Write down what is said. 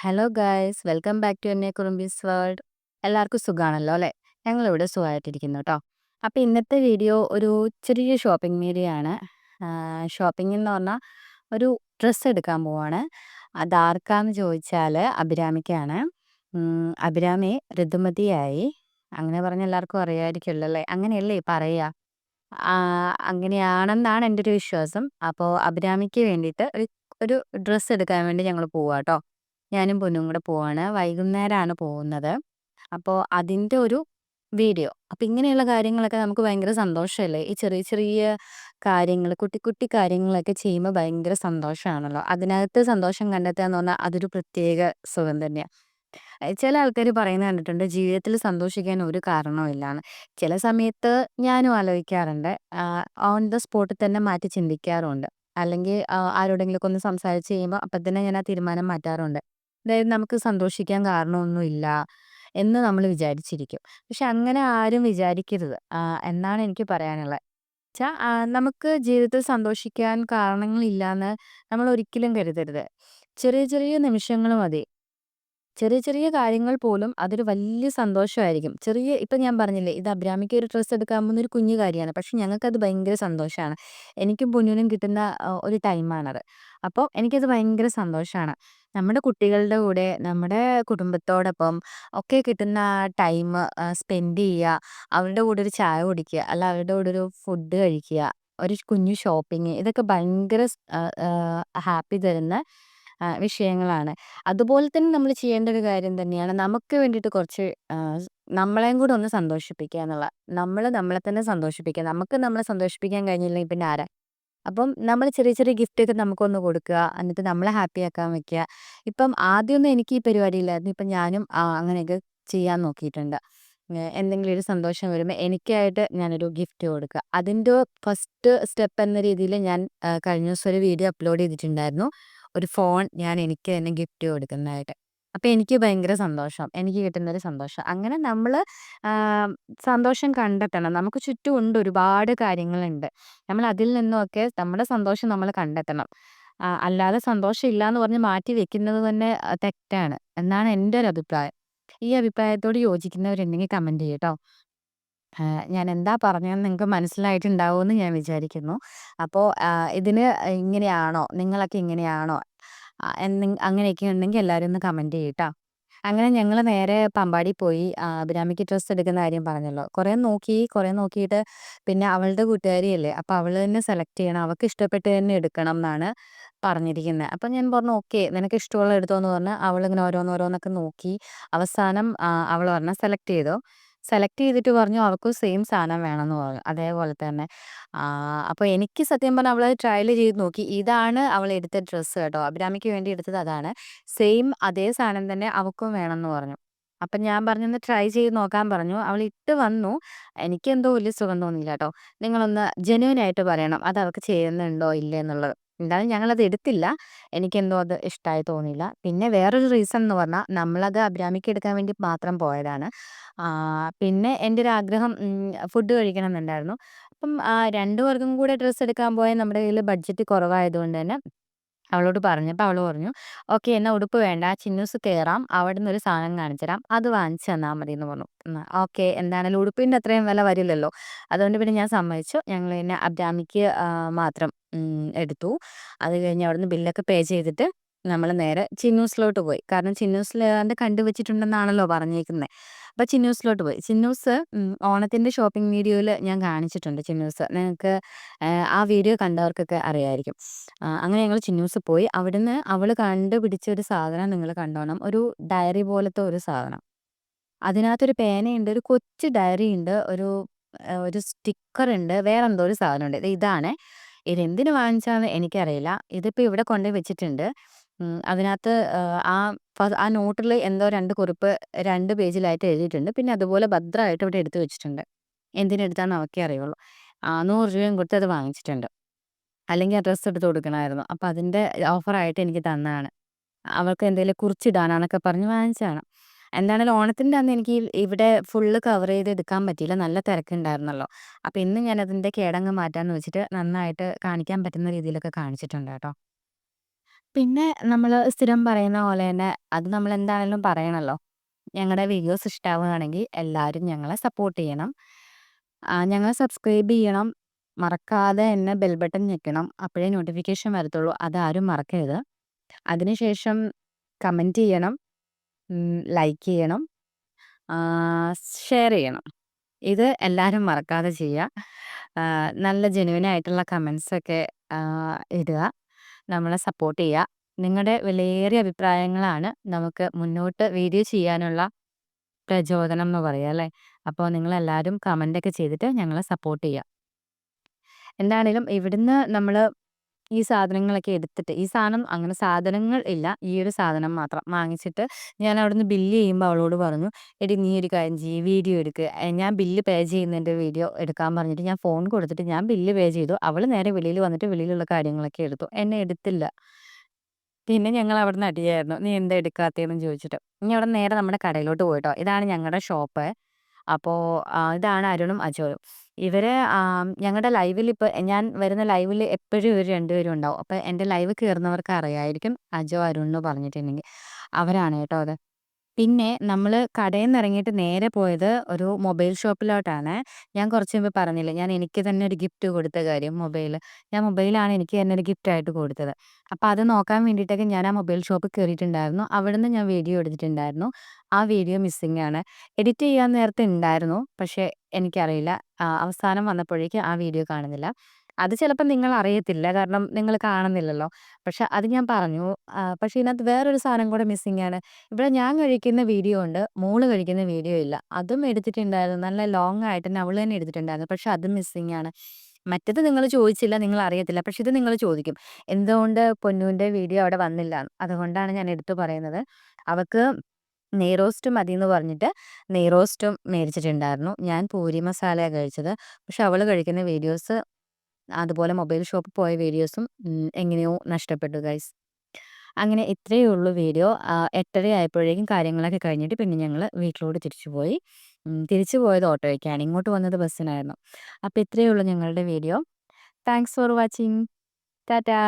Hello guys welcome back to എന്നെ കുറുമ്പീസ് world എല്ലാവർക്കും സുഖമാണല്ലോ അല്ലേ? ഞങ്ങളിവിടെ സുഖമായിട്ടിരിക്കുന്നു കേട്ടോ അപ്പോൾ ഇന്നത്തെ വീഡിയോ ഒരു ചെറിയ ഷോപ്പിംഗ് വീഡിയോ ഷോപ്പിംഗ് എന്ന് പറഞ്ഞാൽ ഒരു ഡ്രസ്സ് എടുക്കാൻ പോവാണ്. അതാർക്കാന്ന് ചോദിച്ചാൽ അഭിരാമിക്കാണ്. അഭിരാമി ഋതുമതിയായി. അങ്ങനെ പറഞ്ഞ എല്ലാവർക്കും അറിയാമായിരിക്കുമല്ലോ അല്ലേ? അങ്ങനെയല്ലേ പറയുക അങ്ങനെയാണെന്നാണ് എന്റെ ഒരു വിശ്വാസം. അപ്പോൾ അഭിരാമിക്ക് വേണ്ടിയിട്ട് ഒരു ഒരു ഡ്രസ്സ് എടുക്കാൻ വേണ്ടി ഞങ്ങൾ പോവാം കേട്ടോ ഞാനും പൊന്നും കൂടെ പോവാണ്. വൈകുന്നേരമാണ് പോകുന്നത്. അപ്പോൾ അതിന്റെ ഒരു വീഡിയോ. അപ്പം ഇങ്ങനെയുള്ള കാര്യങ്ങളൊക്കെ നമുക്ക് ഭയങ്കര സന്തോഷമല്ലേ? ഈ ചെറിയ ചെറിയ കാര്യങ്ങൾ കുട്ടി കുട്ടി കാര്യങ്ങളൊക്കെ ചെയ്യുമ്പോൾ ഭയങ്കര സന്തോഷമാണല്ലോ? അതിനകത്ത് സന്തോഷം കണ്ടെത്തുക എന്ന് പറഞ്ഞാൽ അതൊരു പ്രത്യേക സുഖം തന്നെയാണ് ചില ആൾക്കാർ പറയുന്നത് കണ്ടിട്ടുണ്ട് ജീവിതത്തിൽ സന്തോഷിക്കാൻ ഒരു കാരണവുമില്ലാണ് ചില സമയത്ത് ഞാനും ആലോചിക്കാറുണ്ട്. ഓൺ ദ സ്പോട്ടിൽ തന്നെ മാറ്റി ചിന്തിക്കാറുണ്ട്. അല്ലെങ്കിൽ ആരോടെങ്കിലും ഒക്കെ ഒന്ന് സംസാരിച്ച് കഴിയുമ്പോൾ അപ്പം തന്നെ ഞാൻ ആ തീരുമാനം മാറ്റാറുണ്ട്. അതായത് നമുക്ക് സന്തോഷിക്കാൻ കാരണമൊന്നുമില്ല എന്ന് നമ്മൾ വിചാരിച്ചിരിക്കും. പക്ഷെ അങ്ങനെ ആരും വിചാരിക്കരുത്. എന്നാണ് എനിക്ക് പറയാനുള്ളത്. വെച്ചാൽ നമുക്ക് ജീവിതത്തിൽ സന്തോഷിക്കാൻ കാരണങ്ങളില്ലാന്ന് നമ്മൾ ഒരിക്കലും കരുതരുത്. ചെറിയ ചെറിയ നിമിഷങ്ങൾ മതി. ചെറിയ ചെറിയ കാര്യങ്ങൾ പോലും അതൊരു വലിയ സന്തോഷമായിരിക്കും. ചെറിയ ഇപ്പം ഞാൻ പറഞ്ഞില്ലേ ഇത് അബ്രാമിക്ക് ഒരു ഡ്രസ്സ് എടുക്കാൻ പോകുന്ന ഒരു കുഞ്ഞു കാര്യമാണ്. പക്ഷെ ഞങ്ങൾക്കത് ഭയങ്കര സന്തോഷമാണ്. എനിക്കും പൊന്നൂനും കിട്ടുന്ന ഒരു ടൈമാണത്. അപ്പോൾ എനിക്കത് ഭയങ്കര സന്തോഷമാണ്. നമ്മുടെ കുട്ടികളുടെ കൂടെ, നമ്മുടെ കുടുംബത്തോടൊപ്പം ഒക്കെ കിട്ടുന്ന ടൈം സ്പെൻഡ് ചെയ്യുക, അവരുടെ കൂടെ ഒരു ചായ കുടിക്കുക, അല്ല അവരുടെ കൂടെ ഒരു ഫുഡ് കഴിക്കുക, ഒരു കുഞ്ഞു ഷോപ്പിംഗ് ഇതൊക്കെ ഭയങ്കര ഹാപ്പി തരുന്ന വിഷയങ്ങളാണ്. അതുപോലെ തന്നെ നമ്മൾ ചെയ്യേണ്ട ഒരു കാര്യം തന്നെയാണ് നമുക്ക് വേണ്ടിയിട്ട് കുറച്ച് നമ്മളെയും കൂടെ ഒന്ന് സന്തോഷിപ്പിക്കുക എന്നുള്ള. നമ്മൾ നമ്മളെ തന്നെ സന്തോഷിപ്പിക്കുക. നമുക്ക് നമ്മളെ സന്തോഷിപ്പിക്കാൻ കഴിഞ്ഞില്ലെങ്കിൽ പിന്നെ ആരാ? അപ്പം നമ്മൾ ചെറിയ ചെറിയ ഗിഫ്റ്റ് ഒക്കെ നമുക്കൊന്ന് കൊടുക്കുക. എന്നിട്ട് നമ്മളെ ഹാപ്പി ആക്കാൻ വെക്കുക. ഇപ്പം ആദ്യമൊന്നും എനിക്ക് ഈ പരിപാടി ഇല്ലായിരുന്നു. ഇപ്പം ഞാനും അങ്ങനെയൊക്കെ ചെയ്യാൻ നോക്കിയിട്ടുണ്ട്. എന്തെങ്കിലും ഒരു സന്തോഷം വരുമ്പോൾ എനിക്കായിട്ട് ഞാനൊരു ഗിഫ്റ്റ് കൊടുക്കുക. അതിന്റെ ഫസ്റ്റ് സ്റ്റെപ്പ് എന്ന രീതിയിൽ ഞാൻ കഴിഞ്ഞ ദിവസം ഒരു വീഡിയോ അപ്ലോഡ് ചെയ്തിട്ടുണ്ടായിരുന്നു. ഒരു ഫോൺ ഞാൻ എനിക്ക് തന്നെ ഗിഫ്റ്റ് കൊടുക്കുന്നതായിട്ട്. അപ്പൊ എനിക്ക് ഭയങ്കര സന്തോഷം. എനിക്ക് കിട്ടുന്നൊരു സന്തോഷം. അങ്ങനെ നമ്മൾ സന്തോഷം കണ്ടെത്തണം. നമുക്ക് ചുറ്റും ഉണ്ട് ഒരുപാട് കാര്യങ്ങളുണ്ട്. നമ്മൾ അതിൽ നിന്നൊക്കെ നമ്മുടെ സന്തോഷം നമ്മൾ കണ്ടെത്തണം. അല്ലാതെ സന്തോഷം ഇല്ലാന്ന് പറഞ്ഞ് മാറ്റി വെക്കുന്നത് തന്നെ തെറ്റാണ് എന്നാണ് എന്റെ ഒരു അഭിപ്രായം. ഈ അഭിപ്രായത്തോട് യോജിക്കുന്നവരുണ്ടെങ്കിൽ കമന്റ് ചെയ്യട്ടോ. ഞാൻ എന്താ പറഞ്ഞതെന്ന് നിങ്ങൾക്ക് മനസ്സിലായിട്ടുണ്ടാവുമെന്ന് ഞാൻ വിചാരിക്കുന്നു. അപ്പോൾ ഇതിന് ഇങ്ങനെയാണോ? നിങ്ങളൊക്കെ ഇങ്ങനെയാണോ? അങ്ങനെയൊക്കെ ഉണ്ടെങ്കിൽ എല്ലാവരും ഒന്ന് കമന്റ് ചെയ്യട്ടോ. അങ്ങനെ ഞങ്ങൾ നേരെ പമ്പാടി പോയി. അഭിരാമിക്ക് ഡ്രസ്സ് എടുക്കുന്ന കാര്യം പറഞ്ഞല്ലോ. കുറേ നോക്കി, കുറേ നോക്കിയിട്ട് പിന്നെ അവളുടെ കൂട്ടുകാരിയല്ലേ, അപ്പോൾ അവൾ തന്നെ സെലക്ട് ചെയ്യണം. അവൾക്ക് ഇഷ്ടപ്പെട്ടത് തന്നെ എടുക്കണം എന്നാണ് പറഞ്ഞിരിക്കുന്നത്. അപ്പം ഞാൻ പറഞ്ഞു ഓക്കെ നിനക്ക് ഇഷ്ടമുള്ള എടുത്തോ എന്ന് പറഞ്ഞ് അവളിങ്ങനെ ഓരോന്നോരോന്നൊക്കെ നോക്കി അവസാനം അവൾ പറഞ്ഞ സെലക്ട് ചെയ്തോ സെലക്ട് ചെയ്തിട്ട് പറഞ്ഞു അവൾക്കും സെയിം സാധനം വേണമെന്ന് പറഞ്ഞു. അതേപോലെ തന്നെ. അപ്പോൾ എനിക്ക് സത്യം പറഞ്ഞാൽ അവളത് ട്രയൽ ചെയ്ത് നോക്കി. ഇതാണ് അവൾ എടുത്ത ഡ്രസ്സ് കേട്ടോ. അഭിരാമിക്ക് വേണ്ടി എടുത്തത് അതാണ്. സെയിം അതേ സാധനം തന്നെ അവൾക്കും വേണമെന്ന് പറഞ്ഞു. അപ്പം ഞാൻ പറഞ്ഞു ട്രൈ ചെയ്ത് നോക്കാൻ പറഞ്ഞു. അവൾ ഇട്ട് വന്നു. എനിക്കെന്തോ വലിയ സുഖം തോന്നിയില്ല കേട്ടോ. നിങ്ങളൊന്ന് ജെന്യൂൻ ആയിട്ട് പറയണം. അത് അവൾക്ക് ചേരുന്നുണ്ടോ ഇല്ലേ എന്നുള്ളത്. എന്തായാലും ഞങ്ങളത് എടുത്തില്ല. എനിക്കെന്തോ അത് ഇഷ്ടമായി തോന്നിയില്ല. പിന്നെ വേറൊരു റീസൺ എന്ന് പറഞ്ഞാൽ നമ്മളത് അഭിരാമിക്ക് എടുക്കാൻ വേണ്ടി മാത്രം പോയതാണ്. പിന്നെ എന്റെ ഒരു ആഗ്രഹം ഫുഡ് കഴിക്കണം എന്നുണ്ടായിരുന്നു. അപ്പം രണ്ടു പേർക്കും കൂടെ ഡ്രസ്സ് എടുക്കാൻ പോയാൽ നമ്മുടെ കയ്യിൽ ബഡ്ജറ്റ് കുറവായതുകൊണ്ട് തന്നെ അവളോട് പറഞ്ഞപ്പോൾ അവൾ പറഞ്ഞു ഓക്കെ എന്നാൽ ഉടുപ്പ് വേണ്ട ചിന്നൂസ് കയറാം അവിടെ നിന്ന് ഒരു സാധനം കാണിച്ചു തരാം അത് വാങ്ങിച്ചു തന്നാൽ മതി എന്ന് പറഞ്ഞു ഓക്കെ എന്താണെങ്കിലും ഉടുപ്പിന്റെ അത്രയും വില വരില്ലല്ലോ. അതുകൊണ്ട് പിന്നെ ഞാൻ സമ്മതിച്ചു. ഞങ്ങൾ പിന്നെ അബ്രാമിക്ക് മാത്രം എടുത്തു. അത് കഴിഞ്ഞ് അവിടുന്ന് ബില്ലൊക്കെ പേ ചെയ്തിട്ട് നമ്മൾ നേരെ ചിന്നൂസിലോട്ട് പോയി. കാരണം ചിന്നൂസിൽ ഏതാണ്ട് കണ്ടുവച്ചിട്ടുണ്ടെന്നാണല്ലോ പറഞ്ഞേക്കുന്നത് അപ്പോൾ ചിന്നൂസിലോട്ട് പോയി. ചിന്നൂസ് ഓണത്തിന്റെ ഷോപ്പിംഗ് വീഡിയോയിൽ ഞാൻ കാണിച്ചിട്ടുണ്ട് ചിന്നൂസ്. നിങ്ങൾക്ക് ആ വീഡിയോ കണ്ടവർക്കൊക്കെ അറിയായിരിക്കും. അങ്ങനെ ഞങ്ങൾ ചിന്നൂസ് പോയി. അവിടുന്ന് അവൾ കണ്ടുപിടിച്ച ഒരു സാധനം നിങ്ങൾ കണ്ടോണം. ഒരു ഡയറി പോലത്തെ ഒരു സാധനം. അതിനകത്തൊരു പേനയുണ്ട് ഒരു കൊച്ചു ഡയറി ഉണ്ട് ഒരു ഒരു സ്റ്റിക്കർ ഉണ്ട് വേറെ എന്തോ ഒരു സാധനമുണ്ട്. ഇതാണ്. ഇതെന്തിന് വാങ്ങിച്ചാന്ന് എനിക്കറിയില്ല. ഇതിപ്പോൾ ഇവിടെ കൊണ്ടുപോയി വെച്ചിട്ടുണ്ട്. അതിനകത്ത് ആ ആ നോട്ടിൽ എന്തോ രണ്ട് കുറിപ്പ് രണ്ട് പേജിലായിട്ട് എഴുതിയിട്ടുണ്ട്. പിന്നെ അതുപോലെ ഭദ്രമായിട്ട് ഇവിടെ എടുത്തു വെച്ചിട്ടുണ്ട്. എന്തിനെടുത്താന്ന് അവൾക്കേ അറിയുള്ളൂ. ആ 100 രൂപയും കൊടുത്ത് അത് വാങ്ങിച്ചിട്ടുണ്ട്. അല്ലെങ്കിൽ അഡ്രസ്സ് ഡ്രസ്സ് എടുത്ത് കൊടുക്കണമായിരുന്നു. അപ്പൊ അതിന്റെ ഓഫറായിട്ട് എനിക്ക് തന്നതാണ്. അവൾക്ക് എന്തെങ്കിലും കുറിച്ചിടാനാന്നൊക്കെ പറഞ്ഞ് വാങ്ങിച്ചതാണ്. എന്താണേലും ഓണത്തിന്റെ അന്ന് എനിക്ക് ഇവിടെ ഫുള്ള് കവർ ചെയ്ത് എടുക്കാൻ പറ്റിയില്ല. നല്ല തിരക്കുണ്ടായിരുന്നല്ലോ. അപ്പൊ ഇന്ന് ഞാൻ അതിന്റെ കേടങ്ങ് മാറ്റാന്ന് വെച്ചിട്ട് നന്നായിട്ട് കാണിക്കാൻ പറ്റുന്ന രീതിയിലൊക്കെ കാണിച്ചിട്ടുണ്ട് കേട്ടോ. പിന്നെ നമ്മൾ സ്ഥിരം പറയുന്ന പോലെ തന്നെ അത് നമ്മൾ എന്താണെങ്കിലും പറയണല്ലോ. ഞങ്ങളുടെ വീഡിയോസ് ഇഷ്ടമാവുകയാണെങ്കിൽ എല്ലാവരും ഞങ്ങളെ സപ്പോർട്ട് ചെയ്യണം. ഞങ്ങളെ സബ്സ്ക്രൈബ് ചെയ്യണം. മറക്കാതെ തന്നെ ബെൽ ബട്ടൺ ഞെക്കണം. അപ്പോഴേ നോട്ടിഫിക്കേഷൻ വരത്തുള്ളൂ. അതാരും മറക്കരുത്. അതിനുശേഷം കമന്റ് ചെയ്യണം. ലൈക്ക് ചെയ്യണം. ഷെയർ ചെയ്യണം. ഇത് എല്ലാവരും മറക്കാതെ ചെയ്യുക. നല്ല ജെനുവിനായിട്ടുള്ള കമൻസൊക്കെ ഇടുക. നമ്മളെ സപ്പോർട്ട് ചെയ്യുക. നിങ്ങളുടെ വിലയേറിയ അഭിപ്രായങ്ങളാണ് നമുക്ക് മുന്നോട്ട് വീഡിയോ ചെയ്യാനുള്ള പ്രചോദനം എന്ന് പറയുക അല്ലേ. അപ്പോൾ നിങ്ങളെല്ലാവരും കമന്റൊക്കെ ചെയ്തിട്ട് ഞങ്ങളെ സപ്പോർട്ട് ചെയ്യുക. എന്താണേലും ഇവിടുന്ന് നമ്മൾ ഈ സാധനങ്ങളൊക്കെ എടുത്തിട്ട് ഈ സാധനം അങ്ങനെ സാധനങ്ങൾ ഇല്ല. ഈ ഒരു സാധനം മാത്രം വാങ്ങിച്ചിട്ട് ഞാൻ അവിടുന്ന് ബില്ല് ചെയ്യുമ്പോൾ അവളോട് പറഞ്ഞു, "എടി നീ ഒരു കാര്യം ചെയ്യ് വീഡിയോ എടുക്ക്." ഞാൻ ബില്ല് പേ ചെയ്യുന്നതിന്റെ വീഡിയോ എടുക്കാൻ പറഞ്ഞിട്ട് ഞാൻ ഫോൺ കൊടുത്തിട്ട് ഞാൻ ബില്ല് പേ ചെയ്തു. അവൾ നേരെ വെളിയിൽ വന്നിട്ട് വെളിയിലുള്ള കാര്യങ്ങളൊക്കെ എടുത്തു. എന്നെ എടുത്തില്ല. പിന്നെ ഞങ്ങൾ അവിടുന്ന് അടിയായിരുന്നു. "നീ എന്താ എടുക്കാത്തതെന്ന് ചോദിച്ചിട്ട്. ഇനി അവിടെ നേരെ നമ്മുടെ കടയിലോട്ട് പോയിട്ടോ ഇതാണ് ഞങ്ങളുടെ ഷോപ്പ്. അപ്പോൾ ഇതാണ് അരുണും അജോയും. ഇവർ ഞങ്ങളുടെ ലൈവിൽ ഇപ്പോൾ ഞാൻ വരുന്ന ലൈവിൽ എപ്പോഴും ഇവർ രണ്ടുപേരും ഉണ്ടാവും. അപ്പോൾ എന്റെ ലൈവ് കയറുന്നവർക്ക് അറിയായിരിക്കും അജോ, അരുൺ എന്ന് പറഞ്ഞിട്ടുണ്ടെങ്കിൽ. അവരാണ് കേട്ടോ അത്. പിന്നെ നമ്മൾ കടയിൽ നിന്ന് ഇറങ്ങിയിട്ട് നേരെ പോയത് ഒരു മൊബൈൽ ഷോപ്പിലോട്ടാണ്. ഞാൻ കുറച്ച് മുമ്പ് പറഞ്ഞില്ലേ ഞാൻ എനിക്ക് തന്നെ ഒരു ഗിഫ്റ്റ് കൊടുത്ത കാര്യം മൊബൈൽ. ഞാൻ മൊബൈലാണ് എനിക്ക് തന്നെ ഒരു ഗിഫ്റ്റായിട്ട് കൊടുത്തത്. അപ്പോൾ അത് നോക്കാൻ വേണ്ടിയിട്ടൊക്കെ ഞാൻ ആ മൊബൈൽ ഷോപ്പിൽ കയറിയിട്ടുണ്ടായിരുന്നു. അവിടുന്ന് ഞാൻ വീഡിയോ എടുത്തിട്ടുണ്ടായിരുന്നു. ആ വീഡിയോ മിസ്സിംഗ് ആണ്. എഡിറ്റ് ചെയ്യാൻ നേരത്തെ ഉണ്ടായിരുന്നു. പക്ഷേ എനിക്കറിയില്ല. അവസാനം വന്നപ്പോഴേക്കും ആ വീഡിയോ കാണുന്നില്ല. അത് ചിലപ്പോൾ നിങ്ങൾ അറിയത്തില്ല. കാരണം നിങ്ങൾ കാണുന്നില്ലല്ലോ. പക്ഷെ അത് ഞാൻ പറഞ്ഞു. പക്ഷെ ഇതിനകത്ത് വേറൊരു സാധനം കൂടെ ആണ്. ഇവിടെ ഞാൻ കഴിക്കുന്ന വീഡിയോ ഉണ്ട്. മോൾ കഴിക്കുന്ന വീഡിയോ ഇല്ല. അതും എടുത്തിട്ടുണ്ടായിരുന്നു. നല്ല ലോങ് ആയിട്ട് തന്നെ അവൾ തന്നെ എടുത്തിട്ടുണ്ടായിരുന്നു. പക്ഷെ അതും ആണ്. മറ്റത് നിങ്ങൾ ചോദിച്ചില്ല. നിങ്ങൾ അറിയത്തില്ല. പക്ഷെ ഇത് നിങ്ങൾ ചോദിക്കും. എന്തുകൊണ്ട് പൊന്നുവിന്റെ വീഡിയോ അവിടെ വന്നില്ല അതുകൊണ്ടാണ് ഞാൻ എടുത്തു പറയുന്നത്. അവൾക്ക് നെയ്റോസ്റ്റും മതി എന്ന് പറഞ്ഞിട്ട് നെയ്റോസ്റ്റും മേടിച്ചിട്ടുണ്ടായിരുന്നു. ഞാൻ പൂരി മസാലയാണ് കഴിച്ചത്. പക്ഷെ അവൾ കഴിക്കുന്ന വീഡിയോസ് അതുപോലെ മൊബൈൽ ഷോപ്പിൽ പോയ വീഡിയോസും എങ്ങനെയോ നഷ്ടപ്പെട്ടു ഗൈസ്. അങ്ങനെ ഇത്രയേ ഉള്ളൂ വീഡിയോ. എട്ടര ആയപ്പോഴേക്കും കാര്യങ്ങളൊക്കെ കഴിഞ്ഞിട്ട് പിന്നെ ഞങ്ങൾ വീട്ടിലോട്ട് തിരിച്ചു പോയി. തിരിച്ചു പോയത് ഓട്ടോയ്ക്കാണ്. ഇങ്ങോട്ട് വന്നത് ബസ്സിനായിരുന്നു. അപ്പോൾ ഇത്രയേ ഉള്ളൂ ഞങ്ങളുടെ video. Thanks for watching. Tata.